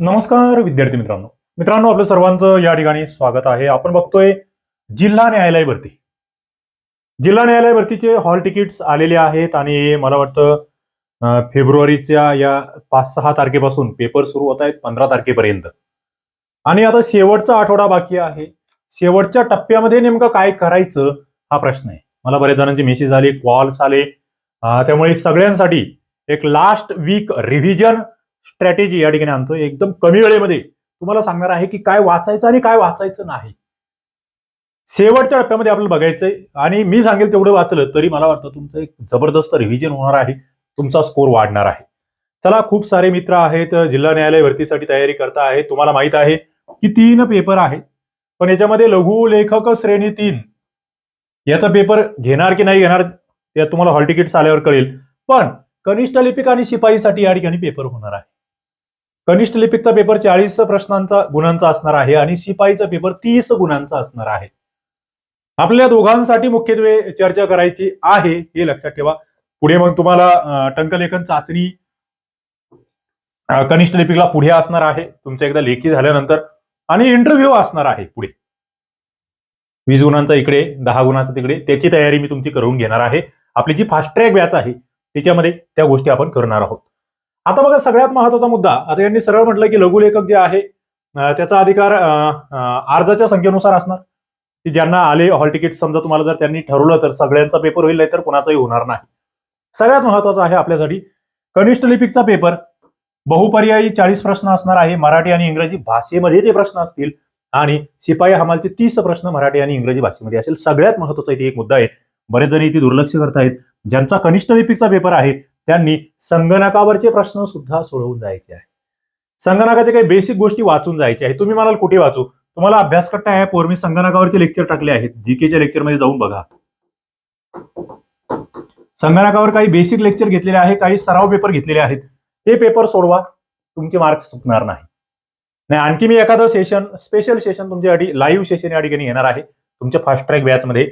नमस्कार विद्यार्थी मित्रांनो. मित्रांनो आपलं सर्वांचं या ठिकाणी स्वागत आहे. आपण बघतोय जिल्हा न्यायालय भरती. जिल्हा न्यायालय भरतीचे हॉल तिकीट्स आलेले आहेत आणि मला वाटतं फेब्रुवारीच्या या पाच सहा तारखेपासून पेपर सुरू होत आहेत पंधरा तारखेपर्यंत. आणि आता शेवटचा आठवडा बाकी आहे. शेवटच्या टप्प्यामध्ये नेमकं काय करायचं हा प्रश्न आहे. मला बऱ्याच जणांचे मेसेज आले कॉल्स आले. त्यामुळे सगळ्यांसाठी एक लास्ट वीक रिव्हिजन स्ट्रॅटेजी या ठिकाणी आणतो. एकदम कमी वेळेमध्ये तुम्हाला सांगणार आहे की काय वाचायचं आणि काय वाचायचं नाही. शेवटच्या टप्प्यामध्ये आपल्याला बघायचंय आणि मी सांगेल तेवढं वाचलं तरी मला वाटतं तुमचं एक जबरदस्त रिव्हिजन होणार आहे. तुमचा स्कोर वाढणार आहे. चला खूप सारे मित्र आहेत जिल्हा न्यायालय भरतीसाठी तयारी करता आहे तुम्हाला माहीत आहे की तीन पेपर आहेत. पण याच्यामध्ये लघु लेखक श्रेणी तीन. याचा पेपर घेणार की नाही घेणार या तुम्हाला हॉल तिकीट्स आल्यावर कळेल. पण कनिष्ठ लिपिक आणि शिपाईसाठी या ठिकाणी पेपर होणार आहे. कनिष्ठ लिपिकचा पेपर चाळीस प्रश्नांचा गुणांचा असणार आहे आणि शिपाईचा पेपर तीस गुणांचा असणार आहे. आपल्या दोघांसाठी मुख्यत्वे चर्चा करायची आहे हे लक्षात ठेवा. पुढे मग तुम्हाला टंकलेखन चाचणी कनिष्ठ लिपिकला पुढे असणार आहे. तुमच्या एकदा लेखी झाल्यानंतर आणि इंटरव्ह्यू असणार आहे पुढे. वीस गुणांचा इकडे दहा गुणांचा तिकडे त्याची तयारी मी तुमची करून घेणार आहे. आपली जी फास्ट ट्रॅक बॅच आहे त्याच्यामध्ये त्या गोष्टी आपण करणार आहोत. आता बघा सगळ्यात महत्त्वाचा मुद्दा. आता यांनी सरळ म्हटलं की लघुलेखक जे आहे त्याचा अधिकार अर्जाच्या संख्येनुसार असणार. की ज्यांना आले हॉल तिकीट समजा तुम्हाला जर त्यांनी ठरवलं तर सगळ्यांचा पेपर होईल नाही तर कोणाचाही होणार नाही. सगळ्यात महत्त्वाचा आहे आपल्यासाठी कनिष्ठ लिपिकचा पेपर बहुपर्यायी चाळीस प्रश्न असणार आहे मराठी आणि इंग्रजी भाषेमध्ये ते प्रश्न असतील. आणि शिपाई हमालचे तीस प्रश्न मराठी आणि इंग्रजी भाषेमध्ये असेल. सगळ्यात महत्त्वाचा इथे एक मुद्दा आहे. बरेच जण इथे दुर्लक्ष करतायत. ज्यांचा कनिष्ठ लिपिकचा पेपर आहे त्यांनी संगणकावरचे प्रश्न सुद्धा सोडवून जायचे आहे संगणकाच्या काही बेसिक गोष्टी वाचून जायच्या आहेत. तुम्ही म्हणाल कुठे वाचू? तुम्हाला अभ्यास करता ऍपवर मी संगणकावरचे लेक्चर टाकले आहेत. जीकेच्या लेक्चरमध्ये जाऊन बघा. संगणकावर काही बेसिक लेक्चर घेतलेले आहे काही सराव पेपर घेतलेले आहेत. ते पेपर सोडवा. तुमचे मार्क्स चुकणार नाही. नाही आणखी मी एखादं सेशन स्पेशल सेशन तुमच्यासाठी लाईव्ह सेशन या ठिकाणी येणार आहे. तुमच्या फास्ट ट्रॅक बॅचमध्ये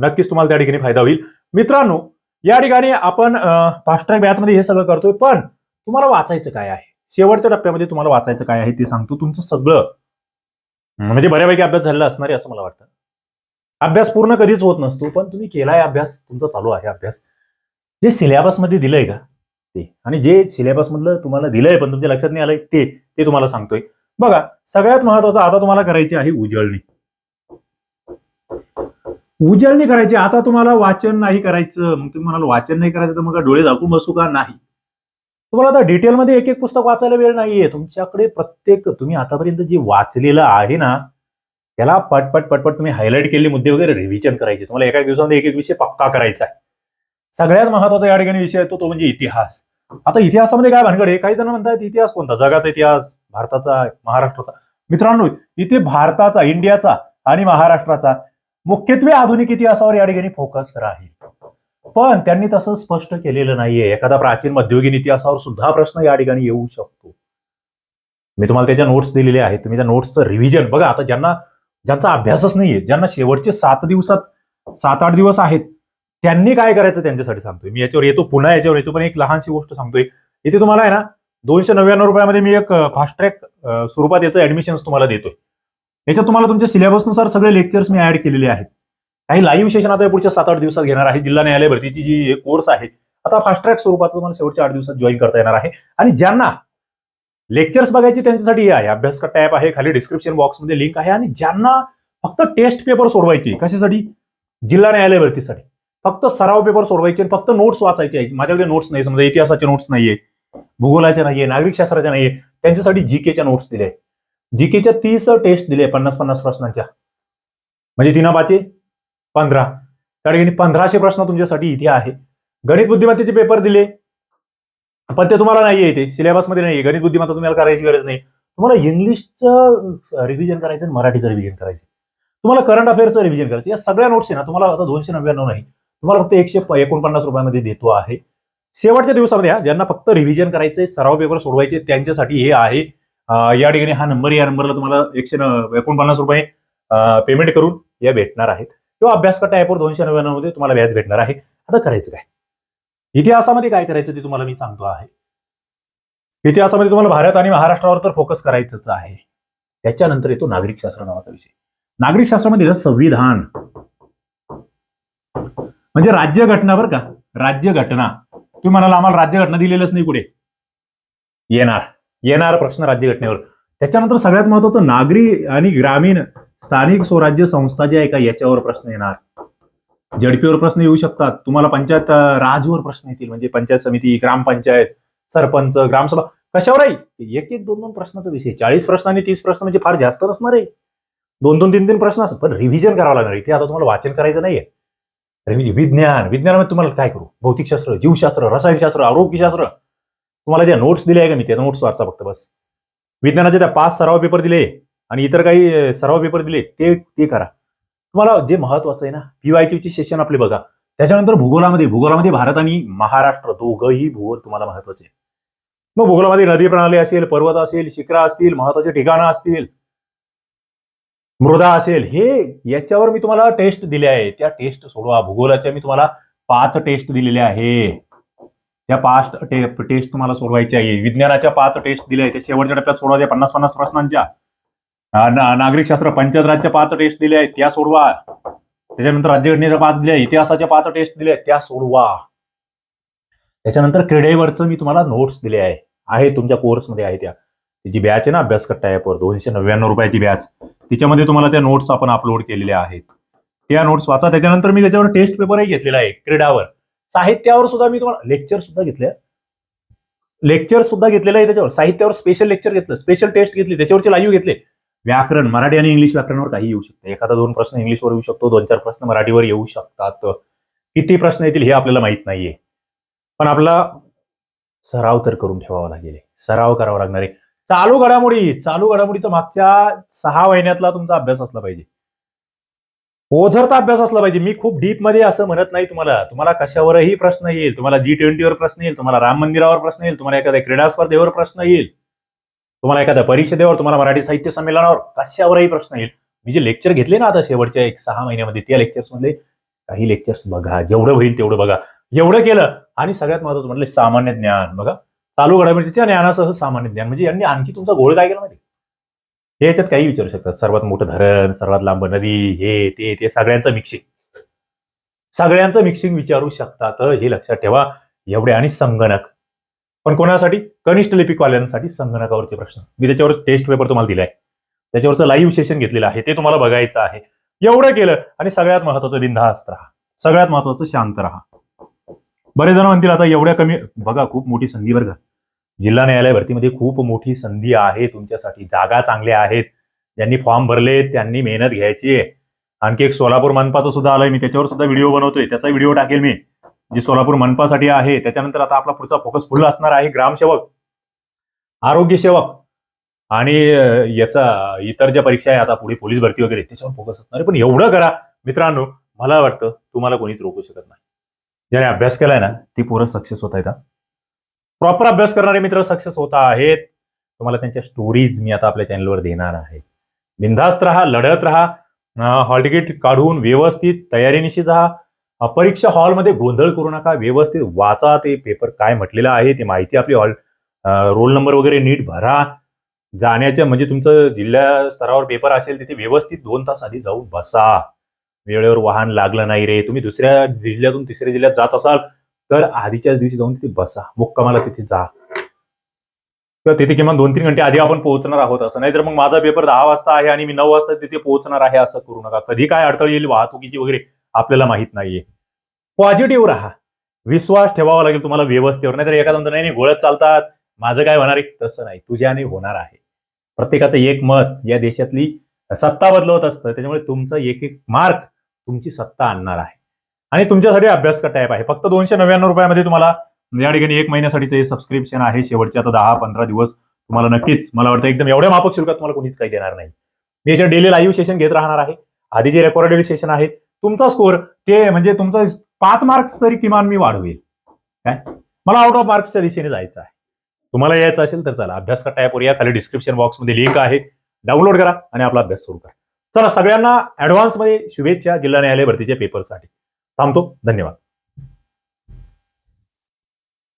नक्कीच तुम्हाला त्या ठिकाणी फायदा होईल. मित्रांनो या ठिकाणी आपण फास्ट्रॅक बॅचमध्ये हे सगळं करतोय पण तुम्हाला वाचायचं काय आहे? शेवटच्या टप्प्यामध्ये तुम्हाला वाचायचं काय आहे ते सांगतो. तुमचं सगळं म्हणजे बऱ्यापैकी अभ्यास झालेला असणार आहे असं मला वाटतं. अभ्यास पूर्ण कधीच होत नसतो पण तुम्ही केलाय अभ्यास तुमचा चालू आहे अभ्यास. जे सिलेबसमध्ये दिलंय का? ते. आणि जे सिलेबसमधलं तुम्हाला दिलंय पण तुमच्या लक्षात नाही आलंय ते ते तुम्हाला सांगतोय. बघा सगळ्यात महत्वाचं आता तुम्हाला करायची आहे उजळणी. उजळणी करायची. आता तुम्हाला वाचन नाही करायचं. मग तुम्ही म्हणाल वाचन नाही करायचं तर मग डोळे झाकून बसू का? नाही. तुम्हाला आता डिटेलमध्ये एक एक पुस्तक वाचायला वेळ नाहीये. तुमच्याकडे प्रत्येक तुम्ही आतापर्यंत जे वाचलेलं आहे ना त्याला पटपट पटपट तुम्ही हायलाईट केलेले मुद्दे वगैरे रिव्हिजन करायचे. तुम्हाला एका दिवसामध्ये एक एक विषय पक्का करायचा आहे. सगळ्यात महत्त्वाचा या ठिकाणी विषय येतो तो म्हणजे इतिहास. आता इतिहासामध्ये काय भानगड आहे? काही जण म्हणतात इतिहास कोणता? जगाचा इतिहास भारताचा महाराष्ट्राचा. मित्रांनो इथे भारताचा इंडियाचा आणि महाराष्ट्राचा मुख्यत्वे आधुनिक इतिहासावर या ठिकाणी फोकस राहील. पण त्यांनी तसं स्पष्ट केलेलं नाहीये. एखादा प्राचीन मध्ययुगीन इतिहासावर सुद्धा प्रश्न या ठिकाणी येऊ शकतो. मी तुम्हाला त्याच्या नोट्स दिलेले आहेत. तुम्ही त्या नोट्सचं रिव्हिजन बघा. आता ज्यांना ज्यांचा अभ्यासच नाहीये ज्यांना शेवटचे सात दिवसात सात आठ दिवस आहेत त्यांनी काय करायचं त्यांच्यासाठी सांगतोय. मी याच्यावर येतो पुन्हा याच्यावर येतो पण एक लहानशी गोष्ट सांगतोय. इथे तुम्हाला आहे ना दोनशे नव्याण्णव रुपयामध्ये मी एक फास्ट ट्रॅक स्वरूपात याचं ऍडमिशन तुम्हाला देतोय. याच्यात तुम्हाला तुमच्या सिलेबसनुसार सगळे लेक्चर्स मी ऍड केलेले आहेत. काही लाईव्ह सेशन आता पुढच्या सात आठ दिवसात घेणार आहे. जिल्हा न्यायालय भरतीची जी कोर्स आहे आता फास्ट ट्रॅक स्वरूपात तुम्हाला शेवटच्या आठ दिवसात जॉईन करता येणार आहे. आणि ज्यांना लेक्चर्स बघायचे त्यांच्यासाठी हे आहे. अभ्यास का टॅप आहे खाली डिस्क्रिप्शन बॉक्समध्ये लिंक आहे. आणि ज्यांना फक्त टेस्ट पेपर सोडवायचे कशासाठी? जिल्हा न्यायालय भरतीसाठी. फक्त सराव पेपर सोडवायचे आणि फक्त नोट्स वाचायचे आहेत माझ्याकडे नोट्स नाही समजा इतिहासाचे नोट्स नाहीये भूगोलाच्या नाहीये नागरिक शास्त्राच्या नाहीये. त्यांच्यासाठी जीकेच्या नोट्स दिले आहेत. जीकेच्या तीस टेस्ट दिले पन्नास पन्नास प्रश्नांच्या. म्हणजे तिना पाचे पंधरा. त्या ठिकाणी पंधराशे प्रश्न तुमच्यासाठी इथे आहे. गणित बुद्धिमत्तेचे पेपर दिले. पण ते तुम्हाला नाहीये इथे. सिलेबसमध्ये नाहीये. गणित बुद्धिमत्ता तुम्हाला करायची गरज नाही. तुम्हाला इंग्लिशचं रिव्हिजन करायचं आणि मराठीचं रिव्हिजन करायचं. तुम्हाला करंट अफेअरचं रिव्हिजन करायचं. या सगळ्या नोट्स आहे ना तुम्हाला आता दोनशे नव्याण्णव नाही. तुम्हाला फक्त एकशे एकोणपन्नास रुपयामध्ये देतो आहे. शेवटच्या दिवसामध्ये ज्यांना फक्त रिव्हिजन करायचंय सराव पेपर सोडवायचे त्यांच्यासाठी हे आहे. या ठिकाणी हा नंबर या नंबरला तुम्हाला एकशे एकोणपन्नास रुपये पेमेंट करून या भेटणार आहेत. किंवा अभ्यास कट्टा ॲपवर दोनशे नव्याण्णवमध्ये तुम्हाला व्याज भेटणार आहे. आता करायचं काय? इतिहासामध्ये काय करायचं ते तुम्हाला मी सांगतो आहे. इतिहासामध्ये तुम्हाला भारत आणि महाराष्ट्रावर तर फोकस करायचंच आहे. त्याच्यानंतर येतो नागरिक शास्त्र नावाचा विषय. नागरिक शास्त्रामध्ये संविधान. म्हणजे राज्यघटना बरं का? राज्यघटना. तुम्ही म्हणाला आम्हाला राज्यघटना दिलेलंच नाही पुढे येणार. येणार प्रश्न राज्यघटनेवर. त्याच्यानंतर सगळ्यात महत्वाचं नागरी आणि ग्रामीण स्थानिक स्वराज्य संस्था जे आहे का याच्यावर प्रश्न येणार. जडपीवर प्रश्न येऊ शकतात. तुम्हाला पंचायत राजवर प्रश्न येतील. म्हणजे पंचायत समिती ग्रामपंचायत सरपंच ग्रामसभा कशावर आहे एक एक दोन दोन प्रश्नाचा विषय. चाळीस प्रश्न आणि तीस प्रश्न म्हणजे फार जास्त नसणार आहे. दोन दोन तीन तीन प्रश्न असतात. पण रिव्हिजन करावं लागणार इथे आता तुम्हाला वाचन करायचं नाहीये. म्हणजे विज्ञान. विज्ञानामध्ये तुम्हाला काय करू? भौतिकशास्त्र जीवशास्त्र रसायनशास्त्र आरोग्यशास्त्र. तुम्हाला ज्या नोट्स दिल्या आहे का मी त्या नोट्स वाचा फक्त बस. विज्ञानाचे त्या पाच सराव पेपर दिले आणि इतर काही सराव पेपर दिले ते ते करा. तुम्हाला जे महत्वाचं आहे ना पीवायक्यूची सेशन आपले बघा. त्याच्यानंतर भूगोलामध्ये भूगोलामध्ये भारत आणि महाराष्ट्र दोघंही भूगोल तुम्हाला महत्त्वाचे आहे. मग भूगोलामध्ये नदी प्रणाली असेल पर्वत असेल शिखरा असतील महत्त्वाचे ठिकाणं असतील मृदा असेल हे याच्यावर मी तुम्हाला टेस्ट दिले आहे त्या टेस्ट सोडवा. भूगोलाच्या मी तुम्हाला पाच टेस्ट दिलेल्या आहे त्या पाच टे, टेस्ट तुम्हाला सोडवायच्या आहे. विज्ञानाच्या पाच टेस्ट दिल्या आहेत. शेवटच्या टप्प्यात सोडवायच्या पन्नास पन्नास प्रश्नांच्या. नागरिक शास्त्र पंचायत राजच्या पाच टेस्ट दिल्या आहेत. त्या सोडवा. त्याच्यानंतर राज्यघटनेच्या पाच दिल्या. इतिहासाच्या पाच टेस्ट दिल्या आहेत. त्या सोडवा. त्याच्यानंतर क्रीडेवरचं मी तुम्हाला नोट्स दिले आहे. आहे तुमच्या कोर्समध्ये आहे त्या. जी बॅच आहे ना. अभ्यास कट्टा ॲपवर दोनशे नव्याण्णव रुपयाची बॅच तिच्यामध्ये तुम्हाला त्या नोट्स आपण अपलोड केलेल्या आहेत. त्या नोट्स वाचा. त्याच्यानंतर मी त्याच्यावर टेस्ट पेपरही घेतलेला आहे. क्रीडावर. साहित्यावर सुद्धा मी तुम्हाला लेक्चर सुद्धा घेतले. लेक्चर सुद्धा घेतलेलं आहे त्याच्यावर. साहित्यावर स्पेशल लेक्चर घेतलं. स्पेशल टेस्ट घेतली. त्याच्यावरचे लाईव्ह घेतले. व्याकरण मराठी आणि इंग्लिश व्याकरणावर काही येऊ शकतं. एखादा दोन प्रश्न इंग्लिशवर येऊ शकतो. दोन चार प्रश्न मराठीवर येऊ शकतात. किती प्रश्न येतील हे आपल्याला माहीत नाहीये. पण आपला सराव तर करून ठेवावा लागेल. सराव करावा लागणार आहे. चालू घडामोडी. चालू घडामोडीचा मागच्या सहा महिन्यातला तुमचा अभ्यास असला पाहिजे. ओझरता अभ्यास असला पाहिजे. मी खूप डीपमध्ये असं म्हणत नाही तुम्हाला. तुम्हाला कशावरही प्रश्न येईल. तुम्हाला जी ट्वेंटीवर प्रश्न येईल. तुम्हाला राम मंदिरावर प्रश्न येईल. तुम्हाला एखाद्या क्रीडा स्पर्धेवर प्रश्न येईल. तुम्हाला एखाद्या परिषदेवर तुम्हाला मराठी साहित्य संमेलनावर कशावरही प्रश्न येईल. मी जे लेक्चर घेतले ना आता शेवटच्या एक सहा महिन्यामध्ये त्या लेक्चर्समध्ये काही लेक्चर्स बघा. जेवढं होईल तेवढं बघा. एवढं केलं आणि सगळ्यात महत्वाचं म्हटलं सामान्य ज्ञान. बघा. चालू घडामोडी त्या ज्ञानासह सामान्य ज्ञान. म्हणजे यांनी आणखी तुमचा गोळ काय केला माहिती हे याच्यात काही विचारू शकतात. सर्वात मोठं धरण सर्वात लांब नदी हे ते ते सगळ्यांचं मिक्सिंग सगळ्यांचं मिक्सिंग विचारू शकतात. हे लक्षात ठेवा. एवढे आणि संगणक. पण कोणासाठी? कनिष्ठ लिपिकवाल्यांसाठी संगणकावरचे प्रश्न. मी त्याच्यावर टेस्ट पेपर तुम्हाला दिलाय. त्याच्यावरचं लाईव्ह सेशन घेतलेलं आहे. ते तुम्हाला बघायचं आहे. एवढं केलं आणि सगळ्यात महत्वाचं बिनधास्त राहा. सगळ्यात महत्वाचं शांत राहा. बरेच जण म्हणतील आता एवढ्या कमी बघा खूप मोठी संधी बरं का. जिल्हा न्यायालय भरतीमध्ये म्हणजे खूप मोठी संधी आहे तुमच्यासाठी जागा चांगल्या आहेत ज्यांनी फॉर्म भरले त्यांनी मेहनत घ्यायची आहे. आणखी एक सोलापूर मनपाचं सुद्धा आलंय मी त्याच्यावर सुद्धा व्हिडिओ बनवतोय त्याचा व्हिडिओ टाकेल मी जे सोलापूर मनपासाठी आहे. त्याच्यानंतर आता आपला पुढचा फोकस फुल असणार आहे ग्रामसेवक आरोग्य सेवक आणि याचा इतर ज्या परीक्षा आहे आता पुढे पोलीस भरती वगैरे त्याच्यावर फोकस असणार आहे. पण एवढं करा. मित्रांनो मला वाटतं तुम्हाला कोणीच रोखू शकत नाही. ज्याने अभ्यास केलाय ना ती पोरं सक्सेस होत आहेत प्रॉपर अभ्यास करणारे मित्र सक्सेस होत आहेत. तुम्हाला त्यांच्या स्टोरीज मी आता आपल्या चॅनलवर देणार आहे. बिनधास्त राहा लढत राहा हॉल तिकीट काढून व्यवस्थित तयारीनिशी जा. परीक्षा हॉलमध्ये गोंधळ करू नका व्यवस्थित वाचा. ते पेपर काय म्हटलेलं आहे ते माहिती आपली हॉल रोल नंबर वगैरे नीट भरा. जाण्याच्या म्हणजे तुमचं जिल्हा स्तरावर पेपर असेल तिथे व्यवस्थित दोन तास आधी जाऊन बसा. वेळेवर वाहन लागलं नाही रे. तुम्ही दुसऱ्या जिल्ह्यातून तिसऱ्या जिल्ह्यात जात असाल तर आधीच्याच दिवशी जाऊन तिथे बसा. मुक्कामाला तिथे जा. किंवा तिथे किमान दोन तीन घंटे आधी आपण पोहोचणार आहोत असं. नाहीतर मग माझा पेपर दहा वाजता आहे आणि मी नऊ वाजता तिथे पोहोचणार आहे असं करू नका. कधी काय अडथळ येईल वाहतुकीची वगैरे आपल्याला माहीत नाहीये. पॉझिटिव्ह राहा. विश्वास ठेवावा लागेल तुम्हाला व्यवस्थेवर. नाहीतर एखादा म्हणतो, नाही नाही गोळत चालतात. माझं काय होणार आहे? तसं नाही. तुझ्याने होणार आहे. प्रत्येकाचं एक मत. या देशातली सत्ता बदलवत असतं. त्याच्यामुळे तुमचं एक एक मार्क तुमची सत्ता आणणार आहे. आणि तुमच्यासाठी अभ्यास का टाईप आहे. फक्त दोनशे नव्याण्णव रुपयामध्ये तुम्हाला या ठिकाणी एक महिन्यासाठीचं हे सबस्क्रिप्शन आहे. शेवटचे आता दहा पंधरा दिवस तुम्हाला नक्कीच मला वाटतं एकदम एवढ्या माफक शुल्कात तुम्हाला कोणीच काही देणार नाही. मी याच्या डेली लाईव्ह सेशन घेत राहणार आहे. आधी जे रेकॉर्डेड सेशन आहे तुमचा स्कोर ते म्हणजे तुमचा पाच मार्क्स तरी किमान मी वाढवेल. काय? मला आउट ऑफ मार्क्सच्या दिशेने जायचं आहे. तुम्हाला यायचं असेल तर चला अभ्यास का टाईपवर या खाली डिस्क्रिप्शन बॉक्समध्ये लिंक आहे. डाउनलोड करा आणि आपला अभ्यास सुरू करा. चला सगळ्यांना ऍडव्हान्समध्ये शुभेच्छा जिल्हा न्यायालय भरतीच्या पेपरसाठी थांबतो. धन्यवाद.